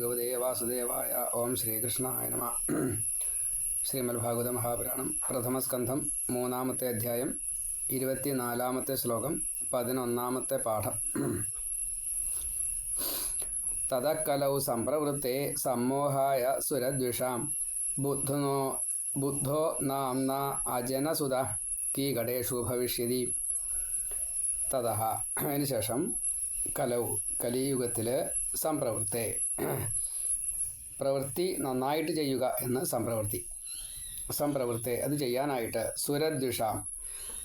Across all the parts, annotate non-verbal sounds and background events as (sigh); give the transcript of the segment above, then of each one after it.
ഭഗവതേ വാസുദേവായ ഓം ശ്രീകൃഷ്ണായ നമ. ശ്രീമത്ഭാഗവത മഹാപുരാണം പ്രഥമസ്കന്ധം മൂന്നാമത്തെ അധ്യായം ഇരുപത്തിനാലാമത്തെ ശ്ലോകം പതിനൊന്നാമത്തെ പാഠം. തതക്കലൗ സംപ്രവൃത്തെ സമ്മോഹായ സുരദ്വിഷാം. ബുദ്ധനോ ബുദ്ധോ നാംന അജനസുത കീകടേഷു ഭവിഷ്യതി. തതഹ അതിനുശേഷം കലൗ കലിയുഗത്തിൽ സംപ്രവൃത്തെ. പ്രവൃത്തി നന്നായിട്ട് ചെയ്യുക എന്ന് സംപ്രവൃത്തി. സംപ്രവൃത്തെ അത് ചെയ്യാനായിട്ട് സുരദ്വിഷാം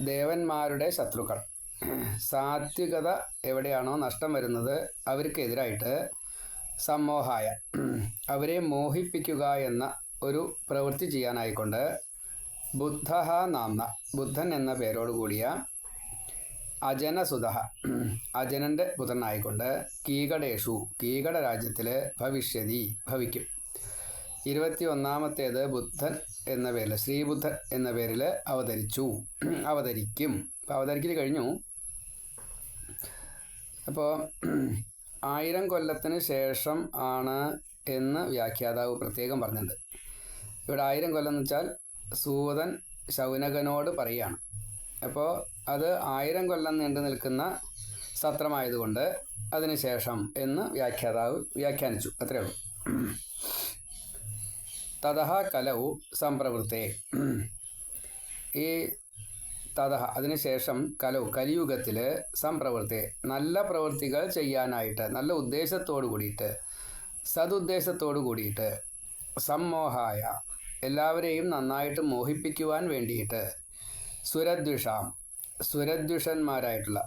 ദേവന്മാരുടെ ശത്രുക്കൾ. സാത്വികത എവിടെയാണോ നഷ്ടം വരുന്നത് അവർക്കെതിരായിട്ട് സമ്മോഹായ അവരെ മോഹിപ്പിക്കുക എന്ന ഒരു പ്രവൃത്തി ചെയ്യാനായിക്കൊണ്ട് ബുദ്ധ നാംന ബുദ്ധൻ എന്ന പേരോട് കൂടിയ അജനസുത. അജനന്റെ പുത്രനായിക്കൊണ്ട് കീകടേഷു കീകട രാജ്യത്തിൽ ഭവിഷ്യതി ഭവിക്കും. ഇരുപത്തി ഒന്നാമത്തേത് ബുദ്ധൻ എന്ന പേരിൽ ശ്രീബുദ്ധൻ എന്ന പേരിൽ അവതരിച്ചു അവതരിക്കും. അപ്പോൾ അവതരിക്കൽ കഴിഞ്ഞു. അപ്പോൾ ആയിരം കൊല്ലത്തിന് ശേഷം ആണ് എന്ന് വ്യാഖ്യാതാവ് പ്രത്യേകം പറഞ്ഞത് ഇവിടെ ആയിരം കൊല്ലം എന്ന് വെച്ചാൽ സൂതൻ ശൗനകനോട് പറയുകയാണ്. അപ്പോൾ അത് ആയിരം കൊല്ലം നീണ്ടു നിൽക്കുന്ന സത്രമായതുകൊണ്ട് അതിനുശേഷം എന്ന് വ്യാഖ്യാതാവ് വ്യാഖ്യാനിച്ചു. അത്രയേ ഉള്ളൂ. തതഹ കലവു സംപ്രവൃത്തെ ഈ തതഹ അതിനുശേഷം കലവ് കലിയുഗത്തിൽ സംപ്രവൃത്തി നല്ല പ്രവൃത്തികൾ ചെയ്യാനായിട്ട് നല്ല ഉദ്ദേശത്തോടു കൂടിയിട്ട് സതുദ്ദേശത്തോടു കൂടിയിട്ട് സമ്മോഹായ എല്ലാവരെയും നന്നായിട്ട് മോഹിപ്പിക്കുവാൻ വേണ്ടിയിട്ട് സുരദ്വിഷാം. സുരദ്വിഷന്മാരായിട്ടുള്ള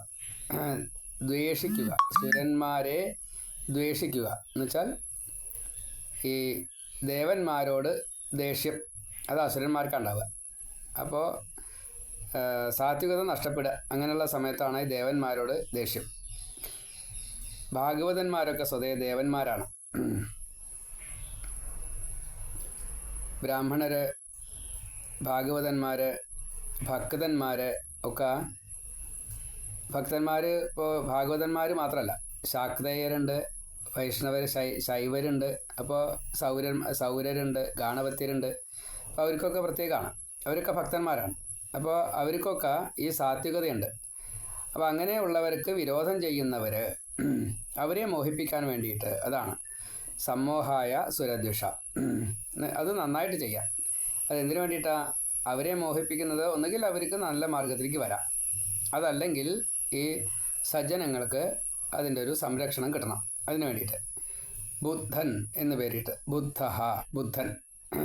ദ്വേഷിക്കുക. സുരന്മാരെ ദ്വേഷിക്കുക. എന്നുവെച്ചാൽ ഈ ദേവന്മാരോട് ദേഷ്യം. അത് അസുരന്മാർക്കുണ്ടാവുക അപ്പോൾ സാത്വികത നഷ്ടപ്പെടുക. അങ്ങനെയുള്ള സമയത്താണ് ഈ ദേവന്മാരോട് ദേഷ്യം. ഭാഗവതന്മാരൊക്കെ സ്വതേ ദേവന്മാരാണ്. ബ്രാഹ്മണര് ഭാഗവതന്മാര് ഭക്തന്മാര് ഒക്കെ ഭക്തന്മാർ ഇപ്പോൾ ഭാഗവതന്മാർ മാത്രമല്ല ശാക്തേയരുണ്ട് വൈഷ്ണവർ ശൈ ശൈവരുണ്ട് അപ്പോൾ സൗര സൗരരുണ്ട് ഗാണപത്യരുണ്ട്. അപ്പോൾ അവർക്കൊക്കെ പ്രത്യേകമാണ്. അവരൊക്കെ ഭക്തന്മാരാണ്. അപ്പോൾ അവർക്കൊക്കെ ഈ സാത്വികതയുണ്ട്. അപ്പോൾ അങ്ങനെയുള്ളവർക്ക് വിരോധം ചെയ്യുന്നവർ അവരെ മോഹിപ്പിക്കാൻ വേണ്ടിയിട്ട് അതാണ്. സമ്മോഹായ സുരദ്വിഷ. അത് നന്നായിട്ട് ചെയ്യാം. അതെന്തിനു വേണ്ടിയിട്ടാണ് അവരെ മോഹിപ്പിക്കുന്നത് ഒന്നുകിൽ അവർക്ക് നല്ല മാർഗത്തിലേക്ക് വരാം. അതല്ലെങ്കിൽ ഈ സജ്ജനങ്ങൾക്ക് അതിന്റെ ഒരു സംരക്ഷണം കിട്ടണം. അതിനു വേണ്ടിയിട്ട്. ബുദ്ധൻ എന്ന് പേരിട്ട്. ബുദ്ധ ബുദ്ധൻ.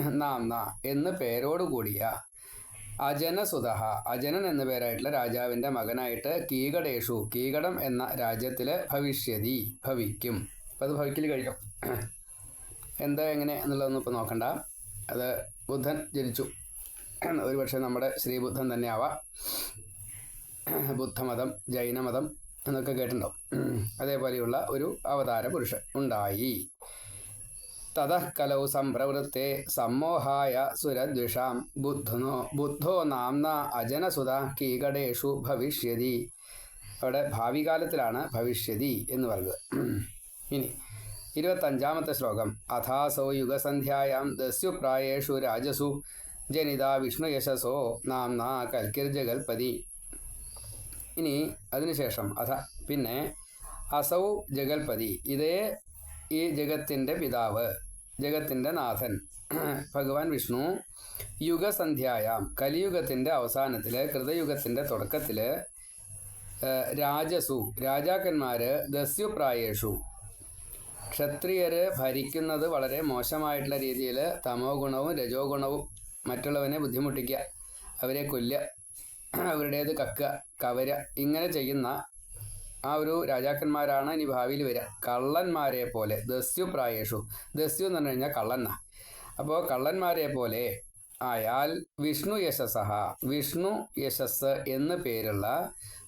നാംന എന്ന് പേരോട് കൂടിയ അജനസുത അജനൻ എന്ന പേരായിട്ടുള്ള രാജാവിന്റെ മകനായിട്ട് കീകടേഷു കീകടം എന്ന രാജ്യത്തിൽ ഭവിഷ്യതി ഭവിക്കും. അപ്പം അത് ഭവിക്കൽ കഴിയും. എന്താ എങ്ങനെ എന്നുള്ളതൊന്നും ഇപ്പോൾ നോക്കണ്ട. അത് ബുദ്ധൻ ജനിച്ചു. ഒരുപക്ഷെ നമ്മുടെ ശ്രീബുദ്ധൻ തന്നെ ബുദ്ധമതം ജൈനമതം എന്നൊക്കെ കേട്ടിട്ടുണ്ടാവും. അതേപോലെയുള്ള ഒരു അവതാര പുരുഷൻ ഉണ്ടായി. തതഃ സംപ്രവൃത്തെ സമ്മോഹായ സുരദ്വിഷാം. ബുദ്ധനോ ബുദ്ധോ നാംന അജനസുത കീകടേഷു ഭവിഷ്യതി. അവിടെ ഭാവി കാലത്തിലാണ് ഭവിഷ്യതി എന്ന് പറയുന്നത്. ഇനി ഇരുപത്തഞ്ചാമത്തെ ശ്ലോകം. അഥാസോ യുഗസന്ധ്യായാം ദസ്യുപ്രായേഷു രാജസു. ജനിത വിഷ്ണു യശസോ നാംന കൽക്കിർജഗൽപതി ഇനി അതിനുശേഷം അഥ പിന്നെ അസൗ ജഗൽപതി ഇതേ ഈ ജഗത്തിന്റെ പിതാവ് ജഗത്തിന്റെ നാഥൻ ഭഗവാൻ വിഷ്ണു യുഗസന്ധ്യായാം കലിയുഗത്തിന്റെ അവസാനത്തിൽ കൃതയുഗത്തിന്റെ തുടക്കത്തിൽ രാജസു രാജാക്കന്മാർ ദസ്യുപ്രായേഷു. ക്ഷത്രിയർ ഭരിക്കുന്നത് വളരെ മോശമായിട്ടുള്ള രീതിയിൽ തമോ ഗുണവും രജോ ഗുണവും മറ്റുള്ളവനെ ബുദ്ധിമുട്ടിക്കുക അവരെ കൊല്ലുക (clears throat) അവരുടേത് കക്കുക കവര ഇങ്ങനെ ചെയ്യുന്ന ആ ഒരു രാജാക്കന്മാരാണ് ഇനി ഭാവിയിൽ വരിക. കള്ളന്മാരെ പോലെ ദസ്യു പ്രായേഷു ദസ്യു എന്ന് പറഞ്ഞു കഴിഞ്ഞാൽ കള്ളന്ന അപ്പോൾ കള്ളന്മാരെ പോലെ ആയാൽ വിഷ്ണു യശസ്സഹ വിഷ്ണു യശസ് എന്ന് പേരുള്ള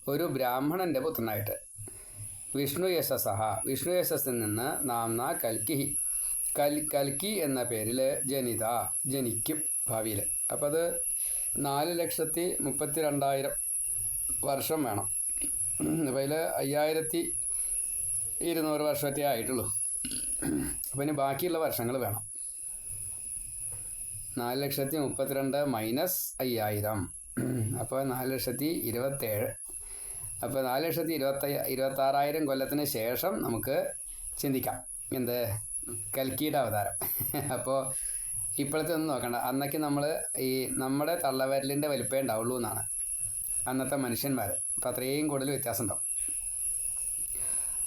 ഒരു ബ്രാഹ്മണന്റെ പുത്രനായിട്ട്. വിഷ്ണു യശസ്സഹ വിഷ്ണു യശസ്സിൽ നിന്ന് നാംന കൽക്കി കൽ കൽക്കി എന്ന പേരിൽ ജനിത ജനിക്കും. ഭാവിയിൽ. അപ്പോൾ അത് നാല് ലക്ഷത്തി മുപ്പത്തി രണ്ടായിരം വർഷം വേണം. അപ്പോൾ അതിൽ അയ്യായിരത്തി ഇരുന്നൂറ് വർഷമൊക്കെ ആയിട്ടുള്ളൂ. അപ്പോൾ ഇനി ബാക്കിയുള്ള വർഷങ്ങൾ വേണം. നാല് ലക്ഷത്തി മുപ്പത്തിരണ്ട് മൈനസ് അയ്യായിരം. അപ്പോൾ നാല് ലക്ഷത്തി ഇരുപത്തേഴ്. അപ്പോൾ നാല് ലക്ഷത്തി ഇരുപത്തി ഇരുപത്താറായിരം കൊല്ലത്തിന് ശേഷം നമുക്ക് ചിന്തിക്കാം. എന്ത്? കൽക്കിയുടെ അവതാരം. അപ്പോൾ ഇപ്പോഴത്തെ ഒന്നും നോക്കണ്ട. അന്നൊക്കെ നമ്മൾ ഈ നമ്മുടെ തള്ളവരലിന്റെ വലിപ്പേ ഉണ്ടാവുള്ളൂ എന്നാണ്. അന്നത്തെ മനുഷ്യന്മാർ അപ്പോൾ അത്രയും കൂടുതൽ വ്യത്യാസം ഉണ്ടാവും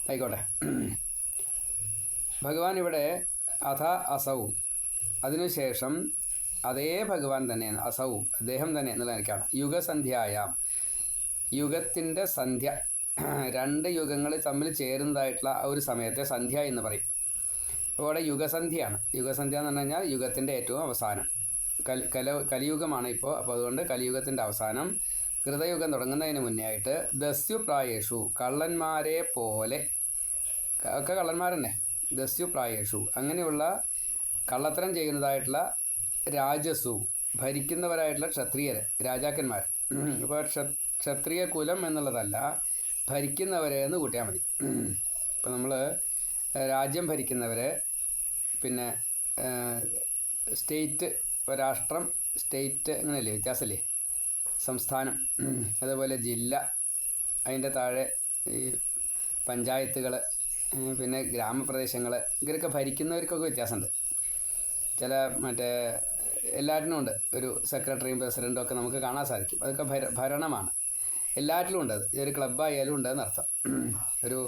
ആയിക്കോട്ടെ. ഭഗവാൻ ഇവിടെ അഥ അസൗ അതിനുശേഷം അതേ ഭഗവാൻ തന്നെയാണ്. അസൗ അദ്ദേഹം തന്നെ എന്നുള്ള എനിക്കാണ് യുഗസന്ധ്യായാം യുഗത്തിന്റെ സന്ധ്യ. രണ്ട് യുഗങ്ങൾ തമ്മിൽ ചേരുന്നതായിട്ടുള്ള ആ ഒരു സമയത്തെ സന്ധ്യ എന്ന് പറയും. അവിടെ യുഗസന്ധ്യയാണ്. യുഗസന്ധ്യ എന്ന് പറഞ്ഞു കഴിഞ്ഞാൽ യുഗത്തിന്റെ ഏറ്റവും അവസാനം. കൽ കല കലിയുഗമാണ് ഇപ്പോൾ. അപ്പോൾ അതുകൊണ്ട് കലിയുഗത്തിന്റെ അവസാനം കൃതയുഗം തുടങ്ങുന്നതിന് മുന്നേ ആയിട്ട് ദസ്യുപ്രായേഷു കള്ളന്മാരെ പോലെ ഒക്കെ കള്ളന്മാരെന്നെ. ദസ്യുപ്രായേഷു അങ്ങനെയുള്ള കള്ളത്തരം ചെയ്യുന്നതായിട്ടുള്ള രാജസു ഭരിക്കുന്നവരായിട്ടുള്ള ക്ഷത്രിയർ രാജാക്കന്മാർ. ഇപ്പോൾ ക്ഷത്രിയ കുലം എന്നുള്ളതല്ല ഭരിക്കുന്നവരെ എന്ന് കൂട്ടിയാൽ മതി. ഇപ്പം നമ്മൾ രാജ്യം ഭരിക്കുന്നവരെ പിന്നെ സ്റ്റേറ്റ് രാഷ്ട്രം സ്റ്റേറ്റ് അങ്ങനെയല്ലേ വ്യത്യാസമല്ലേ? സംസ്ഥാനം അതുപോലെ ജില്ല അതിന്റെ താഴെ ഈ പഞ്ചായത്തുകൾ പിന്നെ ഗ്രാമപ്രദേശങ്ങൾ ഇവരൊക്കെ ഭരിക്കുന്നവർക്കൊക്കെ വ്യത്യാസമുണ്ട്. ചില മറ്റേ എല്ലാറ്റിനും ഉണ്ട്. ഒരു സെക്രട്ടറിയും പ്രസിഡന്റും ഒക്കെ നമുക്ക് കാണാൻ സാധിക്കും. അതൊക്കെ ഭര ഭരണമാണ്. എല്ലാറ്റിലും ഉണ്ട് അത്. ഒരു ക്ലബ്ബായാലും ഉണ്ടെന്ന് അർത്ഥം ഒരു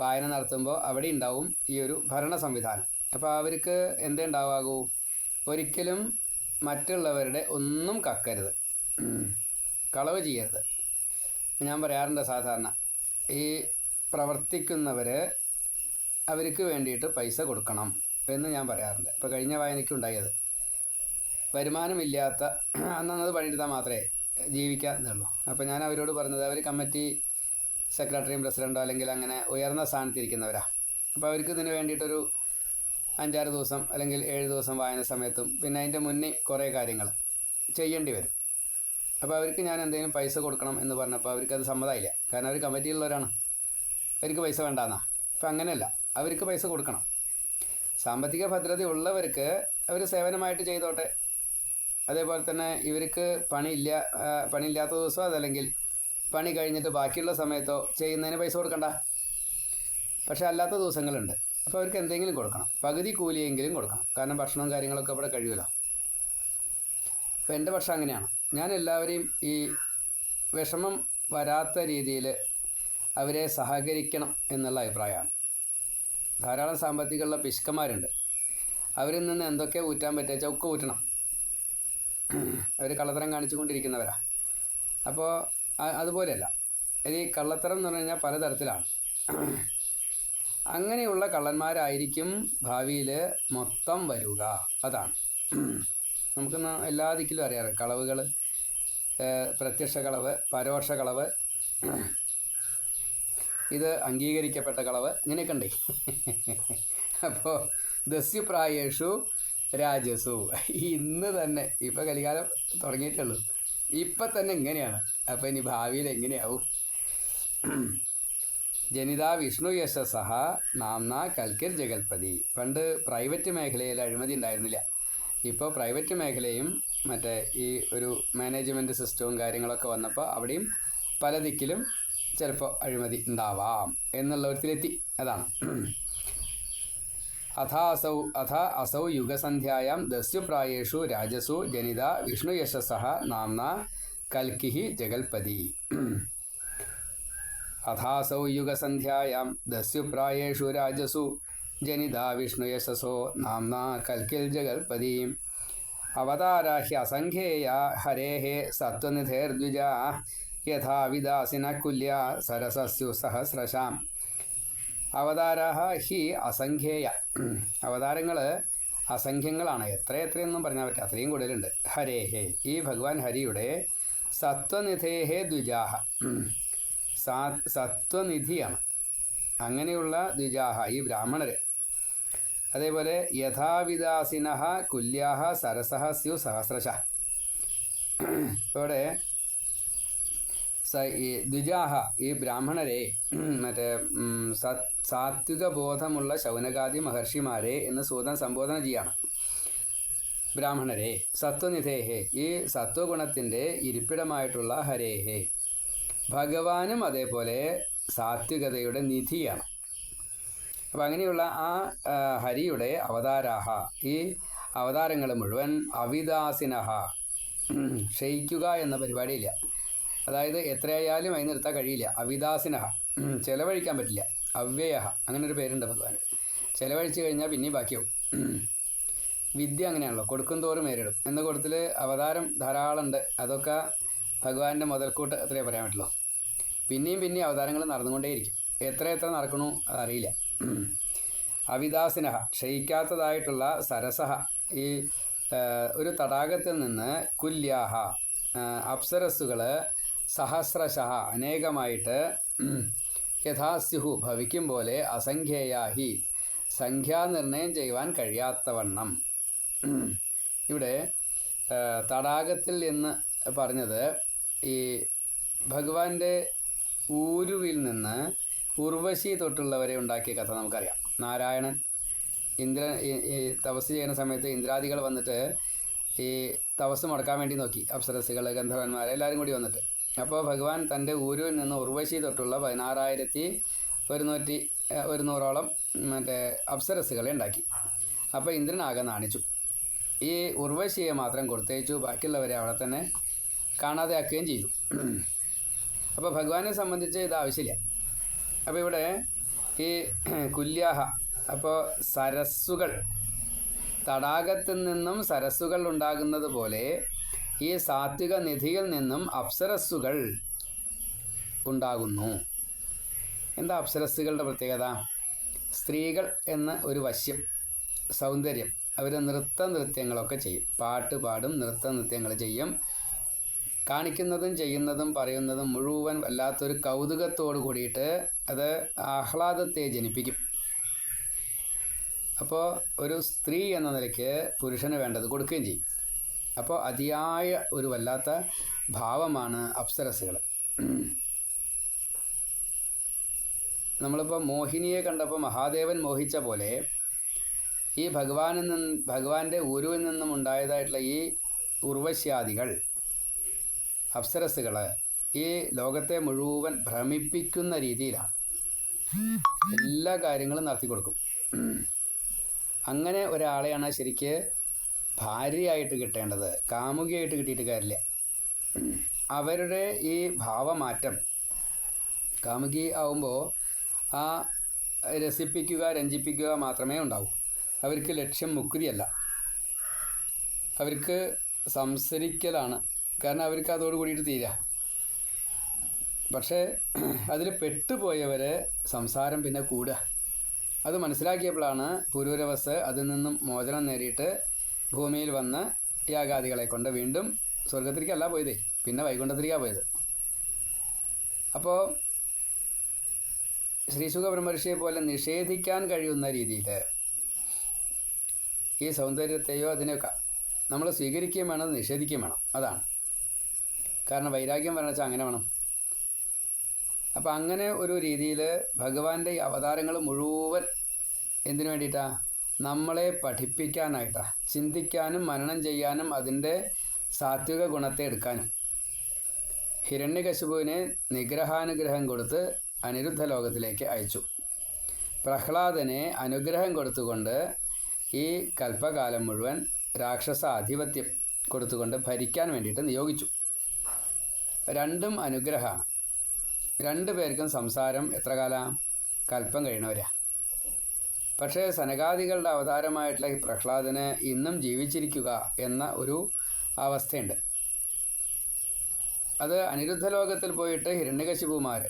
വായന നടത്തുമ്പോൾ അവിടെ ഉണ്ടാവും ഈ ഒരു ഭരണ സംവിധാനം. അപ്പോൾ അവർക്ക് എന്തേ ഉണ്ടാവാകൂ ഒരിക്കലും മറ്റുള്ളവരുടെ ഒന്നും കക്കരുത്. കളവ് ചെയ്യരുത്. ഞാൻ പറയാറുണ്ട് സാധാരണ. ഈ പ്രവർത്തിക്കുന്നവർ അവർക്ക് വേണ്ടിയിട്ട് പൈസ കൊടുക്കണം എന്ന് ഞാൻ പറയാറുണ്ട്. ഇപ്പോൾ കഴിഞ്ഞ വായനയ്ക്ക് ഉണ്ടായത്. വരുമാനമില്ലാത്ത (clears throat) അന്നത് പണിയെടുത്താൽ മാത്രമേ ജീവിക്കാന്നുള്ളൂ. അപ്പോൾ ഞാൻ അവരോട് പറഞ്ഞത് അവർ കമ്മിറ്റി സെക്രട്ടറിയും പ്രസിഡന്റോ അല്ലെങ്കിൽ അങ്ങനെ ഉയർന്ന സ്ഥാനത്തിരിക്കുന്നവരാണ് അപ്പോൾ അവർക്ക് ഇതിന് വേണ്ടിയിട്ടൊരു അഞ്ചാറ് ദിവസം അല്ലെങ്കിൽ ഏഴ് ദിവസം വായന സമയത്തും പിന്നെ അതിന്റെ മുന്നേ കുറേ കാര്യങ്ങൾ ചെയ്യേണ്ടി വരും. അപ്പോൾ അവർക്ക് ഞാൻ എന്തെങ്കിലും പൈസ കൊടുക്കണം എന്ന് പറഞ്ഞപ്പോൾ അവർക്കത് സമ്മതമായില്ല കാരണം അവർ കമ്മിറ്റിയിലുള്ളവരാണ് അവർക്ക് പൈസ വേണ്ടാന്നാ. അപ്പം അങ്ങനെയല്ല. അവർക്ക് പൈസ കൊടുക്കണം. സാമ്പത്തിക ഭദ്രത ഉള്ളവർക്ക് അവർ സേവനമായിട്ട് ചെയ്തോട്ടെ. അതേപോലെ തന്നെ ഇവർക്ക് പണിയില്ല പണിയില്ലാത്ത ദിവസമോ അതല്ലെങ്കിൽ പണി കഴിഞ്ഞിട്ട് ബാക്കിയുള്ള സമയത്തോ ചെയ്യുന്നതിന് പൈസ കൊടുക്കണ്ട. പക്ഷെ അല്ലാത്ത ദിവസങ്ങളുണ്ട്. അപ്പോൾ അവർക്ക് എന്തെങ്കിലും കൊടുക്കണം. പകുതി കൂലിയെങ്കിലും കൊടുക്കണം. കാരണം ഭക്ഷണവും കാര്യങ്ങളൊക്കെ ഇവിടെ കഴിയുമല്ലോ. അപ്പോൾ എന്റെ പക്ഷം അങ്ങനെയാണ്. ഞാൻ എല്ലാവരെയും ഈ വിഷമം വരാത്ത രീതിയിൽ അവരെ സഹകരിക്കണം എന്നുള്ള അഭിപ്രായമാണ്. ധാരാളം സാമ്പത്തികമുള്ള പിശുക്കന്മാരുണ്ട്. അവരിൽ നിന്ന് എന്തൊക്കെ ഊറ്റാൻ പറ്റുക ചൊക്കെ ഊറ്റണം. അവർ കള്ളത്തരം കാണിച്ചുകൊണ്ടിരിക്കുന്നവരാ. അപ്പോൾ അതുപോലെയല്ല. ഇത് ഈ കള്ളത്തരം എന്ന് പറഞ്ഞു കഴിഞ്ഞാൽ പലതരത്തിലാണ്. അങ്ങനെയുള്ള കള്ളന്മാരായിരിക്കും ഭാവിയിൽ മൊത്തം വരിക. അതാണ്. നമുക്കിന്ന് എല്ലാ ദിക്കിലും അറിയാറ് കളവുകൾ പ്രത്യക്ഷ കളവ് പരോക്ഷ കളവ് ഇത് അംഗീകരിക്കപ്പെട്ട കളവ് ഇങ്ങനെയൊക്കെ ഉണ്ടേ. അപ്പോൾ ദസ്യുപ്രായേഷു രാജസു. ഇന്ന് തന്നെ ഇപ്പോൾ കലികാലം തുടങ്ങിയിട്ടുള്ളൂ ഇപ്പം തന്നെ ഇങ്ങനെയാണ്. അപ്പോൾ ഇനി ഭാവിയിൽ എങ്ങനെയാവും? ജനിത വിഷ്ണു യശസഹ നാംന കൽക്കിർ ജഗൽപതി പണ്ട് പ്രൈവറ്റ് മേഖലയിൽ അഴിമതി ഉണ്ടായിരുന്നില്ല. ഇപ്പോൾ പ്രൈവറ്റ് മേഖലയും മറ്റേ ഈ ഒരു മാനേജ്മെന്റ് സിസ്റ്റവും കാര്യങ്ങളൊക്കെ വന്നപ്പോൾ അവിടെയും പല ദിക്കിലും ചിലപ്പോൾ അഴിമതി ഉണ്ടാവാം എന്നുള്ള ഒരുത്തിലെത്തി അതാണ്. അഥ അസൗ അഥ അസൗ യുഗസന്ധ്യായാം ദസ്യുപ്രായേഷു രാജസു ജനിത വിഷ്ണു യശസഹ നാംന കൽക്കിഹി ജഗൽപതി അഥാസൗ യുഗസന്ധ്യായാം ദസ്യുപ്രായേഷു രാജസു ജനിത വിഷ്ണുയശസോ നാംന കൽക്കിൽ ജഗൽപതിയും അവതാരാഹ്യ അസംഖ്യേയ ഹരേः സത്വനിധേർദ്വിജാ യഥാ വിദാസിന കുല്യ സരസസ്യു സഹസ്രശാം അവതാരാഹ ഹി അസംഖ്യേയ അവതാരങ്ങൾ അസംഖ്യങ്ങളാണ് എത്ര എത്രയൊന്നും പറഞ്ഞാൽ പറ്റില്ല. അത്രയും കൂടുതലുണ്ട്. ഹരേഹേ. ഈ ഭഗവാൻ ഹരിയുടെ സത്വനിധേഹേ ദ്വിജാഹ. സത്വനിധിയാണ്. അങ്ങനെയുള്ള ദ്വിജാഹ ഈ ബ്രാഹ്മണർ അതേപോലെ യഥാവിദാസിന കുല്യാഹ സരസഹ സ്യു സഹസ്രശ. ഇവിടെ സ ഈ ദ്വിജാഹ ഈ ബ്രാഹ്മണരെ മറ്റേ സത് സാത്വിക ബോധമുള്ള ശൗനകാദി മഹർഷിമാരെ എന്ന് സൂതൻ സംബോധന ചെയ്യാണ്. ബ്രാഹ്മണരെ സത്വനിധേഹേ ഈ സത്വഗുണത്തിന്റെ ഇരിപ്പിടമായിട്ടുള്ള ഹരേഹേ. ഭഗവാനും അതേപോലെ സാത്വികതയുടെ നിധിയാണ്. അപ്പം അങ്ങനെയുള്ള ആ ഹരിയുടെ അവതാരാഹ ഈ അവതാരങ്ങൾ മുഴുവൻ അവിദാസിനഹ ക്ഷയിക്കുക എന്ന പരിപാടിയില്ല. അതായത് എത്രയായാലും അതിന് നിർത്താൻ കഴിയില്ല. അവിദാസിനഹ ചിലവഴിക്കാൻ പറ്റില്ല. അവ്യയഹ അങ്ങനെ ഒരു പേരുണ്ട് ഭഗവാൻ ചിലവഴിച്ച് കഴിഞ്ഞാൽ പിന്നെയും ബാക്കിയാവും. വിദ്യ അങ്ങനെയാണല്ലോ. കൊടുക്കും തോറും നേരിടും. എന്ന കൂട്ടത്തിൽ അവതാരം ധാരാളം ഉണ്ട് അതൊക്കെ ഭഗവാന്റെ മുതൽക്കൂട്ട് അത്രേ പറയാൻ പറ്റുള്ളൂ. പിന്നെയും പിന്നെയും അവതാരങ്ങൾ നടന്നുകൊണ്ടേയിരിക്കും എത്ര എത്ര നടക്കണു അതറിയില്ല. അവിദാസിനഹ ക്ഷയിക്കാത്തതായിട്ടുള്ള സരസഹ ഈ ഒരു തടാകത്തിൽ നിന്ന് കുല്യാഹ അപ്സരസ്സുകൾ സഹസ്രശഹ അനേകമായിട്ട് യഥാസ്യുഹു ഭവിക്കും പോലെ അസംഖ്യയാഹി സംഖ്യാനിർണയം ചെയ്യുവാൻ കഴിയാത്തവണ്ണം ഇവിടെ തടാകത്തിൽ എന്ന് പറഞ്ഞത് ഈ ഭഗവാന്റെ ഊരുവിൽ നിന്ന് ഉർവശി തൊട്ടുള്ളവരെ ഉണ്ടാക്കിയ കഥ നമുക്കറിയാം. നാരായണൻ ഇന്ദ്ര തപസ് ചെയ്യുന്ന സമയത്ത് ഇന്ദ്രാദികൾ വന്നിട്ട് ഈ തപസ് മുടക്കാൻ വേണ്ടി നോക്കി. അപ്സരസുകൾ ഗന്ധർവന്മാർ എല്ലാവരും കൂടി വന്നിട്ട്. അപ്പോൾ ഭഗവാൻ തന്റെ ഊരുവിൽ നിന്ന് ഉർവശി തൊട്ടുള്ള പതിനാറായിരത്തി ഒരുന്നൂറ്റി ഒരുന്നൂറോളം മറ്റേ അപ്സരസുകളെ ഉണ്ടാക്കി. അപ്പോൾ ഇന്ദ്രൻ ഇന്ദ്രനാകെ നാണിച്ചു. ഈ ഉർവശിയെ മാത്രം കൊടുത്തേച്ചു. ബാക്കിയുള്ളവരെ അവിടെ തന്നെ കാണാതെ ആക്കുകയും ചെയ്തു. അപ്പോൾ ഭഗവാനെ സംബന്ധിച്ച് ഇത് ആവശ്യമില്ല. അപ്പോൾ ഇവിടെ ഈ (clears throat) കുല്യാഹ അപ്പോൾ സരസ്സുകൾ തടാകത്തിൽ നിന്നും സരസ്സുകൾ ഉണ്ടാകുന്നത് പോലെ ഈ സാത്വിക നിധിയിൽ നിന്നും അപ്സരസ്സുകൾ ഉണ്ടാകുന്നു. എന്താ അപ്സരസ്സുകളുടെ പ്രത്യേകത? സ്ത്രീകൾ എന്ന ഒരു വശ്യം സൗന്ദര്യം. അവർ നൃത്ത നൃത്യങ്ങളൊക്കെ ചെയ്യും. പാട്ട് പാടും നൃത്ത നൃത്യങ്ങൾ ചെയ്യും. കാണിക്കുന്നതും ചെയ്യുന്നതും പറയുന്നതും മുഴുവൻ വല്ലാത്തൊരു കൗതുകത്തോട് കൂടിയിട്ട് അത് ആഹ്ലാദത്തെ ജനിപ്പിക്കും. അപ്പോൾ ഒരു സ്ത്രീ എന്ന നിലയ്ക്ക് പുരുഷന് വേണ്ടത് കൊടുക്കുകയും ചെയ്യും. അപ്പോൾ അതിയായ ഒരു വല്ലാത്ത ഭാവമാണ് അപ്സരസുകൾ നമ്മളിപ്പോൾ മോഹിനിയെ കണ്ടപ്പോൾ മഹാദേവൻ മോഹിച്ച പോലെ ഈ ഭഗവാനിൽ നിന്ന് ഭഗവാന്റെ ഉരുവിൽ നിന്നും ഉണ്ടായതായിട്ടുള്ള ഈ ഉർവശ്യാദികൾ അപ്സരസുകൾ ഈ ലോകത്തെ മുഴുവൻ ഭ്രമിപ്പിക്കുന്ന രീതിയിലാണ്. എല്ലാ കാര്യങ്ങളും നടത്തി കൊടുക്കും. അങ്ങനെ ഒരാളെയാണ് ശരിക്ക് ഭാര്യയായിട്ട് കിട്ടേണ്ടത്. കാമുകിയായിട്ട് കിട്ടിയിട്ട് കാര്യമില്ല. അവരുടെ ഈ ഭാവമാറ്റം കാമുകി ആവുമ്പോൾ ആ രസിപ്പിക്കുക രഞ്ജിപ്പിക്കുക മാത്രമേ ഉണ്ടാവൂ. അവർക്ക് ലക്ഷ്യം മുക്തിയല്ല. അവർക്ക് സംസരിക്കലാണ് കാരണം അവർക്ക് അതോട് കൂടിയിട്ട് തീരാ. പക്ഷേ അതിൽ പെട്ടുപോയവരെ സംസാരം പിന്നെ കൂടുക. അത് മനസ്സിലാക്കിയപ്പോഴാണ് പുരൂരവസ് അതിൽ നിന്നും മോചനം നേടിയിട്ട് ഭൂമിയിൽ വന്ന് യാഗാദികളെ കൊണ്ട് വീണ്ടും സ്വർഗത്തിലേക്കല്ല പോയതേ പിന്നെ വൈകുണ്ഠത്തിലേക്കാണ് പോയത്. അപ്പോൾ ശ്രീ ബ്രഹ്മർഷിയെ പോലെ നിഷേധിക്കാൻ കഴിയുന്ന രീതിയിൽ ഈ സൗന്ദര്യത്തെയോ അതിനെയൊക്കെ നമ്മൾ സ്വീകരിക്കുകയും വേണം നിഷേധിക്കുകയും വേണം. അതാണ്. കാരണം വൈരാഗ്യം വരണം വെച്ചാൽ അങ്ങനെ വേണം. അപ്പം അങ്ങനെ ഒരു രീതിയിൽ ഭഗവാന്റെ ഈ അവതാരങ്ങൾ മുഴുവൻ എന്തിനു വേണ്ടിയിട്ടാണ് നമ്മളെ പഠിപ്പിക്കാനായിട്ടാണ് ചിന്തിക്കാനും മനനം ചെയ്യാനും അതിന്റെ സാത്വിക ഗുണത്തെ എടുക്കാനും. ഹിരണ്യകശുപുവിനെ നിഗ്രഹാനുഗ്രഹം കൊടുത്ത് അനിരുദ്ധ ലോകത്തിലേക്ക് അയച്ചു. പ്രഹ്ലാദനെ അനുഗ്രഹം കൊടുത്തുകൊണ്ട് ഈ കൽപ്പകാലം മുഴുവൻ രാക്ഷസ ആധിപത്യം കൊടുത്തുകൊണ്ട് ഭരിക്കാൻ വേണ്ടിയിട്ട് നിയോഗിച്ചു. രണ്ടും അനുഗ്രഹമാണ് രണ്ടു പേർക്കും സംസാരം എത്ര കാലം? കൽപ്പം കഴിയണവരാ പക്ഷേ സനകാദികളുടെ അവതാരമായിട്ടുള്ള ഈ പ്രഹ്ലാദന് ഇന്നും ജീവിച്ചിരിക്കുക എന്ന ഒരു അവസ്ഥയുണ്ട്. അത് അനിരുദ്ധ ലോകത്തിൽ പോയിട്ട് ഹിരണ്യകശിപുമാർ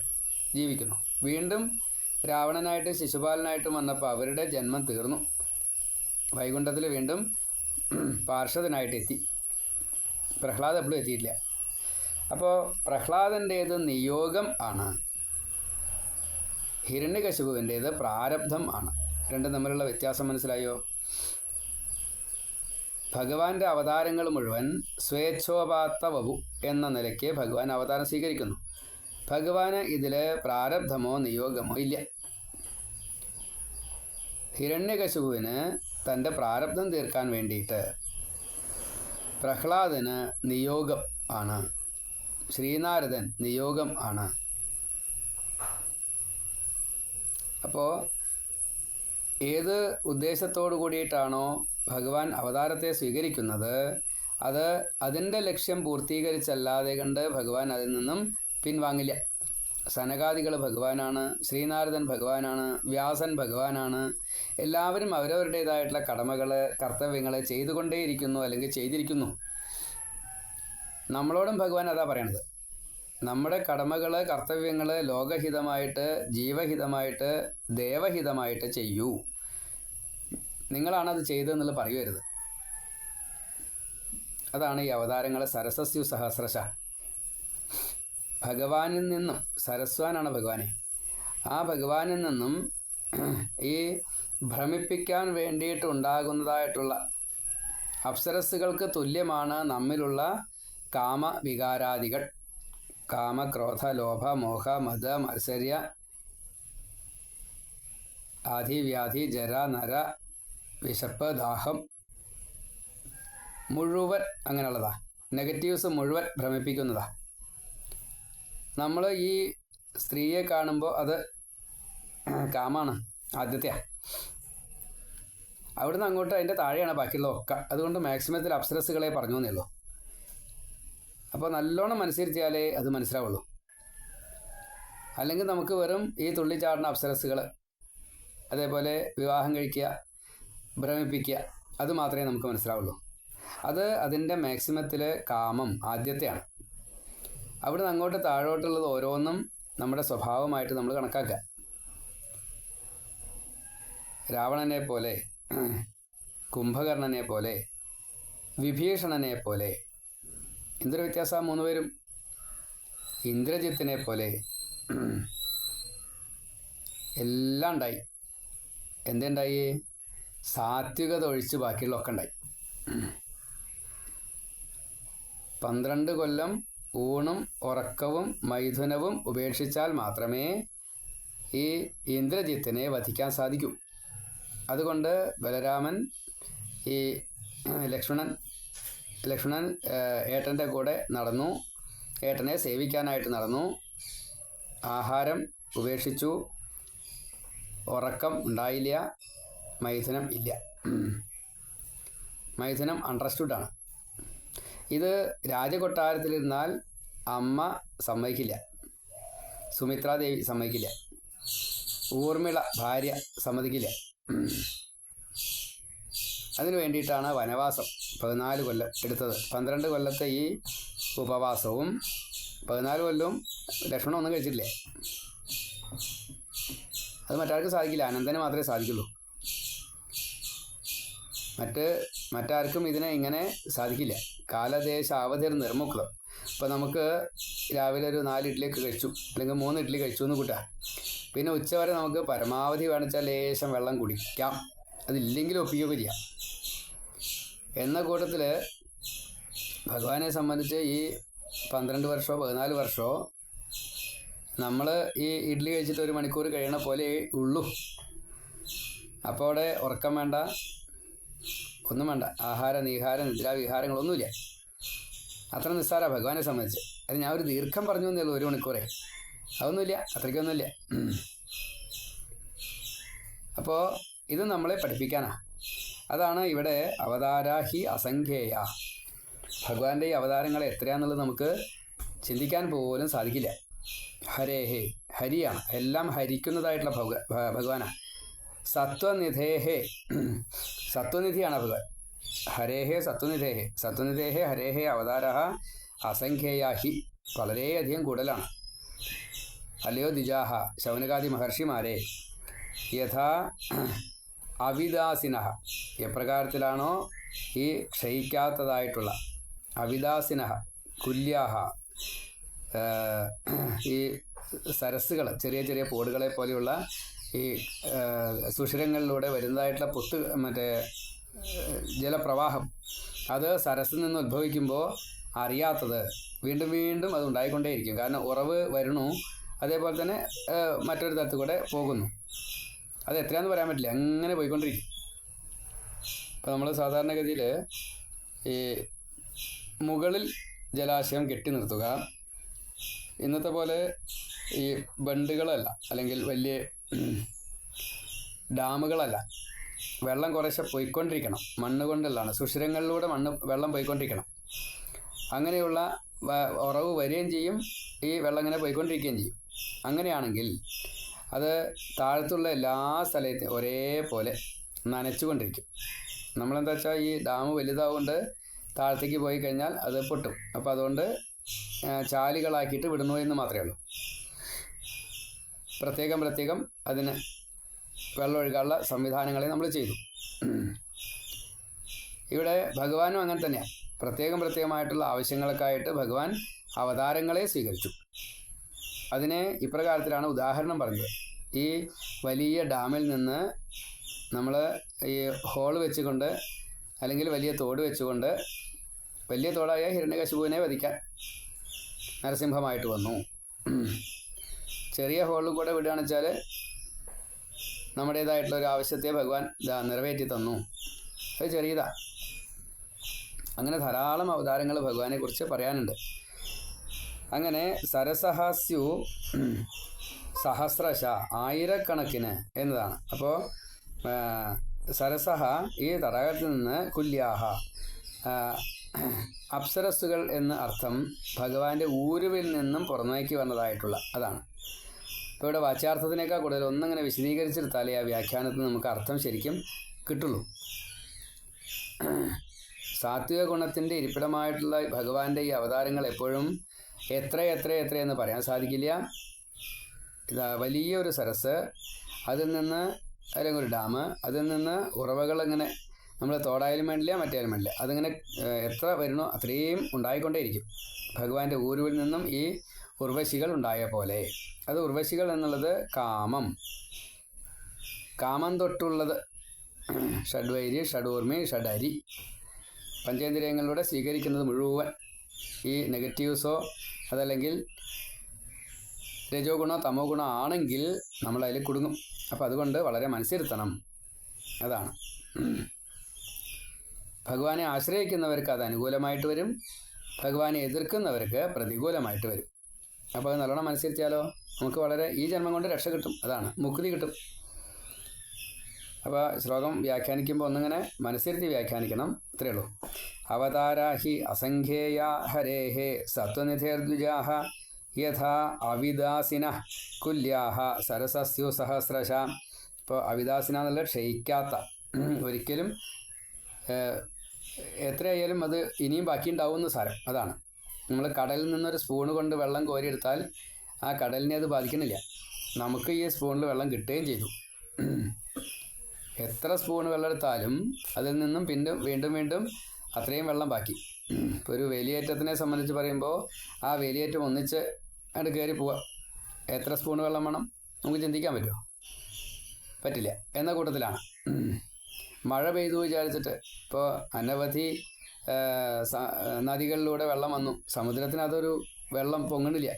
ജീവിക്കുന്നു. വീണ്ടും രാവണനായിട്ട് ശിശുപാലനായിട്ടും വന്നപ്പോൾ അവരുടെ ജന്മം തീർന്നു. വൈകുണ്ഠത്തിൽ വീണ്ടും പാർഷദനായിട്ട് എത്തി പ്രഹ്ലാദ് എപ്പോഴും എത്തിയിട്ടില്ല. അപ്പോൾ പ്രഹ്ലാദന്റേത് നിയോഗം ആണ്. ഹിരണ്യകശുപുവിന്റേത് പ്രാരബ്ധം ആണ്. രണ്ടും തമ്മിലുള്ള വ്യത്യാസം മനസ്സിലായോ? ഭഗവാന്റെ അവതാരങ്ങൾ മുഴുവൻ സ്വേച്ഛോപാത്ത വപു എന്ന നിലയ്ക്ക് ഭഗവാൻ അവതാരം സ്വീകരിക്കുന്നു. ഭഗവാന് ഇതിൽ പ്രാരബ്ധമോ നിയോഗമോ ഇല്ല. ഹിരണ്യകശുവിന് തന്റെ പ്രാരബ്ധം തീർക്കാൻ വേണ്ടിയിട്ട് പ്രഹ്ലാദന് നിയോഗം ആണ്. ശ്രീനാരദൻ നിയോഗം ആണ്. അപ്പോൾ ഏത് ഉദ്ദേശത്തോടു കൂടിയിട്ടാണോ ഭഗവാൻ അവതാരത്തെ സ്വീകരിക്കുന്നത്? അത് അതിന്റെ ലക്ഷ്യം പൂർത്തീകരിച്ചല്ലാതെ കണ്ട് ഭഗവാൻ അതിൽ നിന്നും പിൻവാങ്ങില്ല. സനകാദികൾ ഭഗവാനാണ് ശ്രീനാരദൻ ഭഗവാനാണ് വ്യാസൻ ഭഗവാനാണ്. എല്ലാവരും അവരവരുടേതായിട്ടുള്ള കടമകൾ കർത്തവ്യങ്ങൾ ചെയ്തുകൊണ്ടേയിരിക്കുന്നു അല്ലെങ്കിൽ ചെയ്തിരിക്കുന്നു. നമ്മളോടും ഭഗവാൻ അതാ പറയണത്. നമ്മുടെ കടമകൾ കർത്തവ്യങ്ങൾ ലോകഹിതമായിട്ട് ജീവഹിതമായിട്ട് ദേവഹിതമായിട്ട് ചെയ്യൂ. നിങ്ങളാണത് ചെയ്തതെന്നുള്ള പറയുവരുത് അതാണ് ഈ അവതാരങ്ങൾ സരസസ്യു സഹസ്രശ. ഭഗവാനിൽ നിന്നും സരസ്വാനാണ് ഭഗവാനെ. ആ ഭഗവാനിൽ നിന്നും ഈ ഭ്രമിപ്പിക്കാൻ വേണ്ടിയിട്ടുണ്ടാകുന്നതായിട്ടുള്ള അപ്സരസ്സുകൾക്ക് തുല്യമാണ് നമ്മിലുള്ള കാമവികാരാദികൾ. കാമക്രോധ ലോഭ മോഹ മത മത്സര്യ ആധിവ്യാധി ജര നര വിശപ്പ് ദാഹം. മുഴുവൻ അങ്ങനെയുള്ളതാ. നെഗറ്റീവ്സ് മുഴുവൻ ഭ്രമിപ്പിക്കുന്നതാ. നമ്മൾ ഈ സ്ത്രീയെ കാണുമ്പോൾ അത് കാമാണ് ആദ്യത്തെയാ അവിടുന്ന് അങ്ങോട്ട് അതിന്റെ താഴെയാണ് ബാക്കിയുള്ള ഒക്കെ അതുകൊണ്ട് മാക്സിമത്തിൽ അപ്സരസുകളെ പറഞ്ഞു എന്നേ അപ്പോൾ നല്ലോണം മനസ്സിരുത്തിയാലേ അത് മനസ്സിലാവുള്ളൂ. അല്ലെങ്കിൽ നമുക്ക് വെറും ഈ തുള്ളിച്ചാടുന്ന അപ്സരസുകൾ അതേപോലെ വിവാഹം കഴിക്കുക ഭ്രമിപ്പിക്കുക അത് മാത്രമേ നമുക്ക് മനസ്സിലാവുള്ളൂ. അത് അതിന്റെ മാക്സിമത്തിൽ കാമം ആദ്യത്തെയാണ്. അവിടുന്ന് അങ്ങോട്ട് താഴോട്ടുള്ളത് ഓരോന്നും നമ്മുടെ സ്വഭാവമായിട്ട് നമ്മൾ കണക്കാക്കുക. രാവണനെ പോലെ കുംഭകർണനെ പോലെ വിഭീഷണനെ പോലെ എന്തൊരു വ്യത്യാസമാണ് മൂന്ന് പേരും ഇന്ദ്രജിത്തിനെ പോലെ എല്ലാം ഉണ്ടായി. എന്തുണ്ടായി സാത്വികത ഒഴിച്ച് ബാക്കിയുള്ളൊക്കെ ഉണ്ടായി. പന്ത്രണ്ട് കൊല്ലം ഊണും ഉറക്കവും മൈഥുനവും ഉപേക്ഷിച്ചാൽ മാത്രമേ ഈ ഇന്ദ്രജിത്തിനെ വധിക്കാൻ സാധിക്കൂ. അതുകൊണ്ട് ബലരാമൻ ഈ ലക്ഷ്മണൻ ലക്ഷ്മണൻ ഏട്ടന്റെ കൂടെ നടന്നു. ഏട്ടനെ സേവിക്കാനായിട്ട് നടന്നു. ആഹാരം ഉപേക്ഷിച്ചു. ഉറക്കം ഉണ്ടായില്ല. മൈഥുനം ഇല്ല. മൈഥുനം അണ്ടർസ്റ്റുഡാണ് ഇത് രാജകൊട്ടാരത്തിലിരുന്നാൽ അമ്മ സമ്മതിക്കില്ല. സുമിത്രാദേവി സമ്മതിക്കില്ല. ഊർമിള ഭാര്യ സമ്മതിക്കില്ല. അതിനു വേണ്ടിയിട്ടാണ് വനവാസം പതിനാല് കൊല്ലം എടുത്തത്. പന്ത്രണ്ട് കൊല്ലത്തെ ഈ ഉപവാസവും പതിനാല് കൊല്ലവും ലക്ഷ്മണം ഒന്നും കഴിച്ചിട്ടില്ലേ? അത് മറ്റാർക്കും സാധിക്കില്ല. അനന്തന് മാത്രമേ സാധിക്കുള്ളൂ. മറ്റ് മറ്റാർക്കും ഇതിനെ ഇങ്ങനെ സാധിക്കില്ല. കാലദേശ അവധിർ നിർമുക്തം. ഇപ്പോൾ നമുക്ക് രാവിലെ ഒരു നാല് ഇഡ്ഡലിയൊക്കെ കഴിച്ചു അല്ലെങ്കിൽ മൂന്ന് ഇഡ്ഡലി കഴിച്ചു എന്ന് കൂട്ടാ. പിന്നെ ഉച്ചവരെ നമുക്ക് പരമാവധി വേണിച്ചാൽ ലേശം വെള്ളം കുടിക്കാം. അതില്ലെങ്കിലും ഒപ്പിക്കുകയൊക്കെ ചെയ്യാം. എന്ന കൂട്ടത്തിൽ ഭഗവാനെ സംബന്ധിച്ച് ഈ പന്ത്രണ്ട് വർഷമോ പതിനാല് വർഷമോ നമ്മൾ ഈ ഇഡ്ഡലി കഴിച്ചിട്ട് ഒരു മണിക്കൂർ കഴിയണ പോലെ ഉള്ളൂ. അപ്പോൾ അവിടെ ഉറക്കം വേണ്ട ഒന്നും വേണ്ട. ആഹാര നീഹാര നിദ്ര വിഹാരങ്ങളൊന്നുമില്ല അത്ര നിസ്സാര ഭഗവാനെ സംബന്ധിച്ച്. അത് ഞാൻ ഒരു ദീർഘം പറഞ്ഞു എന്നേ ഒരു മണിക്കൂറേ. അതൊന്നുമില്ല അത്രയ്ക്കൊന്നുമില്ല. അപ്പോൾ ഇത് നമ്മളെ പഠിപ്പിക്കാനാ. അതാണ് ഇവിടെ അവതാരാഹി അസംഖ്യേയ. ഭഗവാന്റെ ഈ അവതാരങ്ങൾ എത്രയാന്നുള്ളത് നമുക്ക് ചിന്തിക്കാൻ പോലും സാധിക്കില്ല. ഹരേഹേ ഹരിയാണ്. എല്ലാം ഹരിക്കുന്നതായിട്ടുള്ള ഭഗ ഭഗവാനാണ് സത്വനിധേഹേ. സത്വനിധിയാണ് ഭഗവാൻ. ഹരേഹേ സത്വനിധേഹേ. സത്വനിധേഹേ ഹരേഹേ അവതാര അസംഖ്യയാഹി വളരെയധികം കൂടുതലാണ്. അല്ലയോ ദിജാഹ ശൗനകാദി മഹർഷിമാരെ യഥാ അവിദാസിന എപ്രകാരത്തിലാണോ? ഈ ക്ഷയിക്കാത്തതായിട്ടുള്ള അവിദാസിനഹ കുല്യാഹ ഈ സരസ്സുകൾ ചെറിയ ചെറിയ പോടുകളെ പോലെയുള്ള ഈ സുഷിരങ്ങളിലൂടെ വരുന്നതായിട്ടുള്ള പുത്ത് മറ്റേ ജലപ്രവാഹം അത് സരസ്സിൽ നിന്ന് ഉദ്ഭവിക്കുമ്പോൾ അറിയാത്തത് വീണ്ടും വീണ്ടും അത് ഉണ്ടായിക്കൊണ്ടേയിരിക്കും. കാരണം ഉറവ് വരണു അതേപോലെ തന്നെ മറ്റൊരു തരത്തിൽ കൂടെ പോകുന്നു. അത് എത്രയാന്ന് പറയാൻ പറ്റില്ല. അങ്ങനെ പോയിക്കൊണ്ടിരിക്കും. അപ്പോൾ നമ്മൾ സാധാരണഗതിയിൽ ഈ മുകളിൽ ജലാശയം കെട്ടി നിർത്തുക. ഇന്നത്തെ പോലെ ഈ ബണ്ടുകളല്ല അല്ലെങ്കിൽ വലിയ ഡാമുകളല്ല. വെള്ളം കുറേശ്ശെ പോയിക്കൊണ്ടിരിക്കണം. മണ്ണ് കൊണ്ടുള്ളതാണ് സുഷിരങ്ങളിലൂടെ മണ്ണ് വെള്ളം പോയിക്കൊണ്ടിരിക്കണം. അങ്ങനെയുള്ള ഉറവ് വരികയും ചെയ്യും. ഈ വെള്ളം ഇങ്ങനെ പോയിക്കൊണ്ടിരിക്കുകയും ചെയ്യും. അങ്ങനെയാണെങ്കിൽ അത് താഴത്തുള്ള എല്ലാ സ്ഥലത്തും ഒരേപോലെ നനച്ചുകൊണ്ടിരിക്കും. നമ്മളെന്താ വെച്ചാൽ ഈ ഡാം വലുതാവുകൊണ്ട് താഴത്തേക്ക് പോയി കഴിഞ്ഞാൽ അത് പൊട്ടും. അപ്പോൾ അതുകൊണ്ട് ചാലുകളാക്കിയിട്ട് വിടുന്നു എന്ന് മാത്രമേ ഉള്ളൂ. പ്രത്യേകം പ്രത്യേകം അതിന് വെള്ളമൊഴുകാനുള്ള സംവിധാനങ്ങളെ നമ്മൾ ചെയ്തു. ഇവിടെ ഭഗവാനും അങ്ങനെ തന്നെയാണ് പ്രത്യേകം പ്രത്യേകമായിട്ടുള്ള ആവശ്യങ്ങൾക്കായിട്ട് ഭഗവാൻ അവതാരങ്ങളെ സ്വീകരിച്ചു. അതിനെ ഇപ്രകാരത്തിലാണ് ഉദാഹരണം പറഞ്ഞത്. ഈ വലിയ ഡാമിൽ നിന്ന് നമ്മൾ ഈ ഹോൾ വെച്ചുകൊണ്ട് അല്ലെങ്കിൽ വലിയ തോട് വെച്ചുകൊണ്ട് വലിയ തോടായ ഹിരണ്യകശിപുവിനെ വധിക്കാൻ നരസിംഹമായിട്ട് വന്നു. ചെറിയ ഹോളിൽ കൂടെ വിടുകയാണെന്ന് വെച്ചാൽ നമ്മുടേതായിട്ടുള്ള ഒരു ആവശ്യത്തെ ഭഗവാൻ നിറവേറ്റി തന്നു. അത് ചെറിയതാ. അങ്ങനെ ധാരാളം അവതാരങ്ങൾ ഭഗവാനെക്കുറിച്ച് പറയാനുണ്ട്. അങ്ങനെ സരസഹാസ്യു സഹസ്രശ ആയിരക്കണക്കിന് എന്നതാണ്. അപ്പോൾ സരസഹ ഈ തടാകത്തിൽ നിന്ന് കുല്യാഹ അപ്സരസ്സുകൾ എന്ന അർത്ഥം ഭഗവാന്റെ ഊരുവിൽ നിന്നും പുറമേക്ക് വന്നതായിട്ടുള്ള അതാണ്. അപ്പോൾ ഇവിടെ വാച്യാർത്ഥത്തിനേക്കാൾ കൂടുതൽ ഒന്നങ്ങനെ വിശദീകരിച്ചെടുത്താലേ ആ വ്യാഖ്യാനത്തിന് നമുക്ക് അർത്ഥം ശരിക്കും കിട്ടുള്ളൂ. സാത്വിക ഗുണത്തിന്റെ ഇരിപ്പിടമായിട്ടുള്ള ഭഗവാന്റെ ഈ അവതാരങ്ങൾ എപ്പോഴും എത്ര എത്ര എത്ര എന്ന് പറയാൻ സാധിക്കില്ല. ഇതാ വലിയൊരു സരസ് അതിൽ നിന്ന് അല്ലെങ്കിൽ ഒരു ഡാം അതിൽ നിന്ന് ഉറവകൾ ഇങ്ങനെ നമ്മൾ തോടായാലും വേണ്ടില്ല മറ്റേയാലും വേണ്ടില്ല. അതിങ്ങനെ എത്ര വരുന്നോ അത്രയും ഉണ്ടായിക്കൊണ്ടേയിരിക്കും. ഭഗവാന്റെ ഊരുവിൽ നിന്നും ഈ ഉർവശികൾ ഉണ്ടായ പോലെ. അത് ഉർവശികൾ എന്നുള്ളത് കാമം. കാമം തൊട്ടുള്ളത് ഷഡ്വൈരി ഷഡൂർമി ഷഡരി. പഞ്ചേന്ദ്രിയങ്ങളിലൂടെ സ്വീകരിക്കുന്നത് മുഴുവൻ ഈ നെഗറ്റീവ്സോ അതല്ലെങ്കിൽ രജോ ഗുണോ തമോ ഗുണോ ആണെങ്കിൽ നമ്മൾ അതിൽ കുടുങ്ങും. അപ്പം അതുകൊണ്ട് വളരെ മനസ്സിരുത്തണം. അതാണ്. ഭഗവാനെ ആശ്രയിക്കുന്നവർക്ക് അത് അനുകൂലമായിട്ട് വരും. ഭഗവാനെ എതിർക്കുന്നവർക്ക് പ്രതികൂലമായിട്ട് വരും. അപ്പോൾ അത് നല്ലോണം മനസ്സിരുത്തിയാലോ? നമുക്ക് വളരെ ഈ ജന്മം കൊണ്ട് രക്ഷ കിട്ടും. അതാണ്. മുക്തി കിട്ടും. അപ്പോൾ ശ്ലോകം വ്യാഖ്യാനിക്കുമ്പോൾ ഒന്നിങ്ങനെ മനസ്സിരുത്തി വ്യാഖ്യാനിക്കണം. ഇത്രയേ ഉള്ളൂ. അവതാരാഹി അസംഖ്യേയ ഹരേഹേ സത്വനിധേർദ്വിജാഹ യഥാ അവിദാസിന കുല്യാഹ സരസസ്യു സഹസ്രശ. ഇപ്പോൾ അവിദാസിന എന്നുള്ള ക്ഷയിക്കാത്ത ഒരിക്കലും എത്രയായാലും അത് ഇനിയും ബാക്കിയുണ്ടാവുമെന്ന് സാരം. അതാണ്. നമ്മൾ കടലിൽ നിന്നൊരു സ്പൂണ് കൊണ്ട് വെള്ളം കോരിയെടുത്താൽ ആ കടലിനെ അത് ബാധിക്കണില്ല നമുക്ക് ഈ സ്പൂണിൽ വെള്ളം കിട്ടുകയും ചെയ്തു. എത്ര സ്പൂൺ വെള്ളം എടുത്താലും അതിൽ നിന്നും പിന്നെ വീണ്ടും വീണ്ടും അത്രയും വെള്ളം ബാക്കി. ഇപ്പോൾ ഒരു വേലിയേറ്റത്തിനെ സംബന്ധിച്ച് പറയുമ്പോൾ ആ വേലിയേറ്റം ഒന്നിച്ച് അങ്ങോട്ട് കയറി പോവുക എത്ര സ്പൂൺ വെള്ളം വേണം? നമുക്ക് ചിന്തിക്കാൻ പറ്റുമോ പറ്റില്ല. എന്ന കൂട്ടത്തിലാണ്. മഴ പെയ്തു വിചാരിച്ചിട്ട്. ഇപ്പോൾ അനവധി നദികളിലൂടെ വെള്ളം വന്നു. സമുദ്രത്തിന് അതൊരു വെള്ളം പൊങ്ങണില്ല.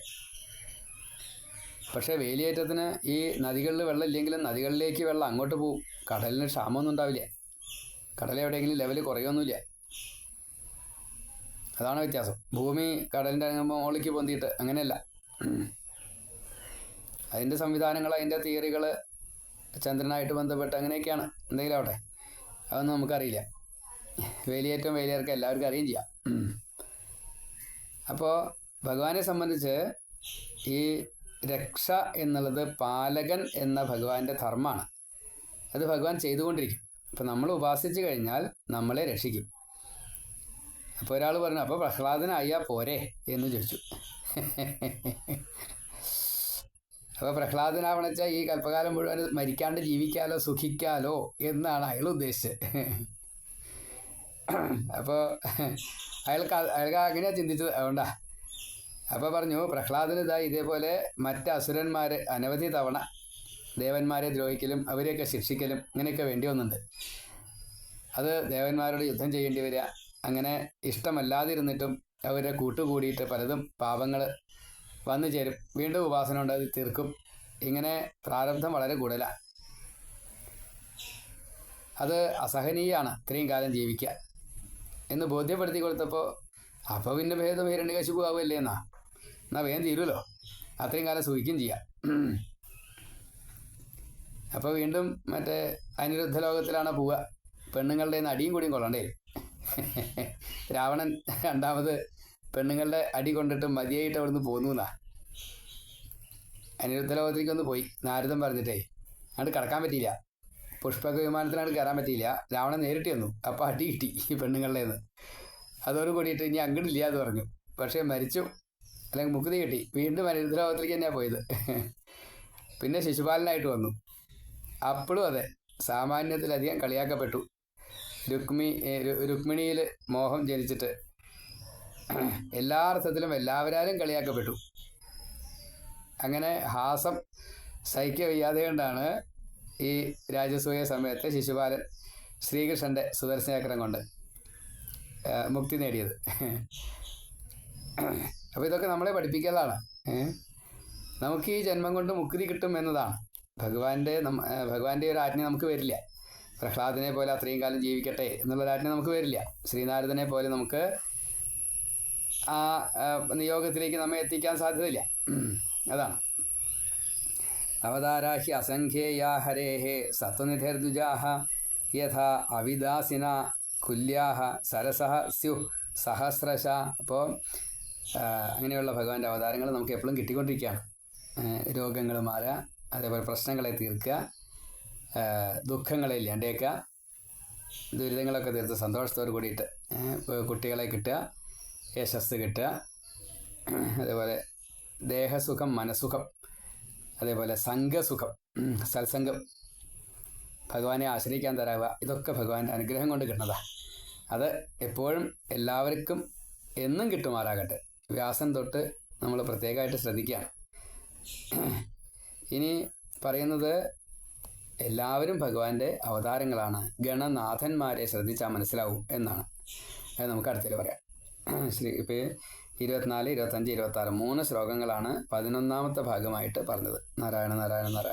പക്ഷേ വേലിയേറ്റത്തിന് ഈ നദികളിൽ വെള്ളം ഇല്ലെങ്കിലും നദികളിലേക്ക് വെള്ളം അങ്ങോട്ട് പോവും. കടലിന് ക്ഷാമമൊന്നും ഉണ്ടാവില്ല. കടൽ എവിടെയെങ്കിലും ലെവൽ കുറയൊന്നുമില്ല അതാണ് വ്യത്യാസം. ഭൂമി കടലിന്റെ മുകളിലേക്ക് പൊന്തിയിട്ട് അങ്ങനെയല്ല. അതിന്റെ സംവിധാനങ്ങൾ അതിന്റെ തിയറികൾ ചന്ദ്രനായിട്ട് ബന്ധപ്പെട്ട് അങ്ങനെയൊക്കെയാണ്. എന്തെങ്കിലും ആവട്ടെ. അതൊന്നും നമുക്കറിയില്ല. വേലിയേറ്റം വേലിയേർക്ക് എല്ലാവർക്കും അറിയുകയും ചെയ്യാം. അപ്പോൾ ഭഗവാനെ സംബന്ധിച്ച് ഈ രക്ഷ എന്നുള്ളത് പാലകൻ എന്ന ഭഗവാന്റെ ധർമ്മമാണ്. അത് ഭഗവാൻ ചെയ്തുകൊണ്ടിരിക്കും. അപ്പം നമ്മൾ ഉപാസിച്ചു കഴിഞ്ഞാൽ നമ്മളെ രക്ഷിക്കും. അപ്പോൾ ഒരാൾ പറഞ്ഞു അപ്പോൾ പ്രഹ്ലാദനായാ പോരെ എന്ന് ചോദിച്ചു. അപ്പോൾ പ്രഹ്ലാദനാവണച്ചാൽ ഈ കൽപ്പകാലം മുഴുവൻ മരിക്കാണ്ട് ജീവിക്കാലോ സുഖിക്കാലോ എന്നാണ് അയാൾ ഉദ്ദേശിച്ചത്. അപ്പോൾ അയാൾക്ക് അയാൾക്ക് അങ്ങനെയാണ് ചിന്തിച്ചത് അതുകൊണ്ടാ. അപ്പോൾ പറഞ്ഞു പ്രഹ്ലാദന് ഇതാ ഇതേപോലെ മറ്റ് അസുരന്മാർ അനവധി തവണ ദേവന്മാരെ ദ്രോഹിക്കലും അവരെയൊക്കെ ശിക്ഷിക്കലും ഇങ്ങനെയൊക്കെ വേണ്ടി വന്നിട്ടുണ്ട്. അത് ദേവന്മാരോട് യുദ്ധം ചെയ്യേണ്ടി വരിക അങ്ങനെ ഇഷ്ടമല്ലാതിരുന്നിട്ടും അവരെ കൂട്ടുകൂടിയിട്ട് പലതും പാപങ്ങൾ വന്നു ചേരും. വീണ്ടും ഉപാസന കൊണ്ട് അത് തീർക്കും. ഇങ്ങനെ പ്രാരബ്ധം വളരെ കൂടുതലാണ് അത് അസഹനീയമാണ് ഇത്രയും കാലം ജീവിക്കുക. എന്ന് ബോധ്യപ്പെടുത്തി കൊടുത്തപ്പോൾ അപ്പോൾ പിന്നെ ഭേദം ഹിരണ്യ കശിപ്പു ആവുമല്ലേ എന്നാ? എന്നാൽ വേഗം തീരുമല്ലോ അത്രയും കാലം സുഖിക്കും ചെയ്യാം. അപ്പോൾ വീണ്ടും മറ്റേ അനിരുദ്ധ ലോകത്തിലാണ് പോവുക. പെണ്ണുങ്ങളുടെ അടിയും കൂടിയും കൊള്ളണ്ടേ (laughs) രാവണൻ രണ്ടാമത് പെണ്ണുങ്ങളുടെ അടി കൊണ്ടിട്ട് മതിയായിട്ട് അവിടുന്ന് പോന്നു എന്നാ അനിരുദ്ധ ലോകത്തിലേക്കൊന്ന് പോയി. നാരദം പറഞ്ഞിട്ടേ അങ്ങോട്ട് കടക്കാൻ പറ്റിയില്ല. പുഷ്പക വിമാനത്തിനങ്ങോട്ട് കയറാൻ പറ്റിയില്ല. രാവണൻ നേരിട്ട് വന്നു അപ്പോൾ അടി കിട്ടി ഈ പെണ്ണുങ്ങളുടെ നിന്ന് അതോട് കൂടിയിട്ട് ഇനി അങ്ങോട്ടില്ല എന്ന് പറഞ്ഞു. പക്ഷേ മരിച്ചു. അല്ലെങ്കിൽ മുക്തി കിട്ടി. വീണ്ടും അനിരുദ്ധ ലോകത്തിലേക്ക് തന്നെയാണ് പോയത്. (laughs) പിന്നെ ശിശുപാലനായിട്ട് വന്നു. അപ്പോഴും അതെ. സാമാന്യത്തിലധികം കളിയാക്കപ്പെട്ടു. രുക്മി രുക്മിണിയിൽ മോഹം ജനിച്ചിട്ട് എല്ലാ അർത്ഥത്തിലും എല്ലാവരും കളിയാക്കപ്പെട്ടു. അങ്ങനെ ഹാസം സഹിക്ക വയ്യാതെ കൊണ്ടാണ് ഈ രാജസൂയ സമയത്ത് ശിശുപാലൻ ശ്രീകൃഷ്ണന്റെ സുദർശനചക്രം കൊണ്ട് മുക്തി നേടിയത്. അപ്പോൾ ഇതൊക്കെ നമ്മളെ പഠിപ്പിക്കാതാണ് നമുക്ക് ഈ ജന്മം കൊണ്ട് മുക്തി കിട്ടും എന്നതാണ്. ഭഗവാന്റെ ഭഗവാന്റെ ഒരു ആജ്ഞ നമുക്ക് വരില്ല. പ്രഹ്ലാദനെ പോലെ അത്രയും കാലം ജീവിക്കട്ടെ എന്നുള്ള ആജ്ഞ നമുക്ക് വരില്ല. ശ്രീനാരദനെ പോലെ നമുക്ക് ആ നിയോഗത്തിലേക്ക് നമ്മെ എത്തിക്കാൻ സാധ്യതയില്ല. അതാണ്. അവതാരാഹി അസംഖ്യേയാ ഹരേः സത്വനിധിർദ്വിജാः യഥാ അവിദാസിന കുല്യാഹ സരസഹ സ്യു സഹസ്രശ. അപ്പോൾ അങ്ങനെയുള്ള ഭഗവാന്റെ അവതാരങ്ങൾ നമുക്ക് എപ്പോഴും കിട്ടിക്കൊണ്ടിരിക്കുകയാണ്. രോഗങ്ങൾ മാറുക അതേപോലെ പ്രശ്നങ്ങളെ തീർക്കുക ദുഃഖങ്ങളെ ഇല്ലാണ്ടേക്കുക ദുരിതങ്ങളൊക്കെ തീർത്ത് സന്തോഷത്തോട് കൂടിയിട്ട് കുട്ടികളെ കിട്ടുക യശസ് കിട്ടുക അതേപോലെ ദേഹസുഖം മനസുഖം അതേപോലെ സംഘസുഖം സത്സംഗം ഭഗവാനെ ആശ്രയിക്കാൻ തരാവുക ഇതൊക്കെ ഭഗവാന്റെ അനുഗ്രഹം കൊണ്ട് കിട്ടുന്നതാണ് അത് എപ്പോഴും എല്ലാവർക്കും എന്നും കിട്ടുമാറാകട്ടെ. വ്യാസൻ തൊട്ട് നമ്മൾ പ്രത്യേകമായിട്ട് ശ്രദ്ധിക്കുകയാണ്. ഇനി പറയുന്നത് എല്ലാവരും ഭഗവാന്റെ അവതാരങ്ങളാണ്. ഗണനാഥന്മാരെ ശ്രദ്ധിച്ചാൽ മനസ്സിലാവും എന്നാണ്. അത് നമുക്ക് അടുത്തിൽ പറയാം. ശ്രീ ഇപ്പോൾ ഇരുപത്തിനാല് ഇരുപത്തഞ്ച് ഇരുപത്തി ആറ് മൂന്ന് ശ്ലോകങ്ങളാണ് പതിനൊന്നാമത്തെ ഭാഗമായിട്ട് പറഞ്ഞത്. നാരായണ നാരായണ നാരായണ.